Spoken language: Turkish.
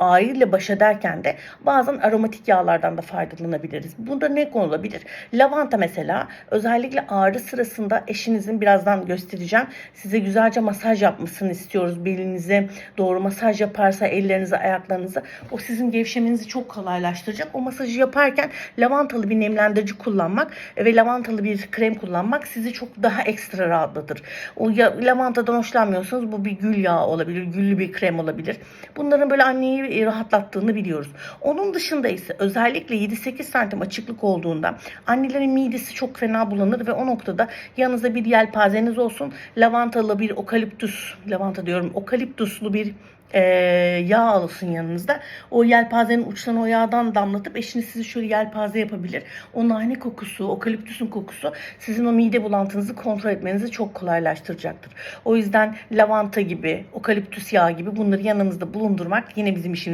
ağrıyla baş ederken de bazen aromatik yağlardan da faydalanabiliriz. Bunda ne konulabilir? Lavanta mesela özellikle ağrı sırasında eşinizin birazdan göstereceğim. Size güzelce masaj yapmasını istiyoruz. Belinize doğru masaj yaparsa ellerinize ayaklarınıza o sizin gevşemenizi çok kolaylaştıracak. O masajı yaparken lavantalı bir nemlendirici kullanmak ve lavantalı bir krem kullanmak sizi çok daha ekstra rahatlatır. O ya, lavantadan hoşlanmıyorsanız bu bir gül yağı olabilir, güllü bir krem olabilir. Bunların böyle anneyi e, rahatlattığını biliyoruz. Onun dışında ise özellikle 7-8 santim açıklık olduğunda annelerin midesi çok fena bulanır ve o noktada yanınızda bir yelpazeniz olsun. Lavantalı bir okaliptüs, lavanta diyorum, okaliptuslu bir e, yağ alırsın yanınızda. O yelpazenin uçlarına o yağdan damlatıp eşiniz sizi şöyle yelpaze yapabilir. O nane kokusu, okaliptüsün kokusu sizin o mide bulantınızı kontrol etmenizi çok kolaylaştıracaktır. O yüzden lavanta gibi, okaliptüs yağı gibi bunları yanımızda bulundurmak yine bizim işimiz.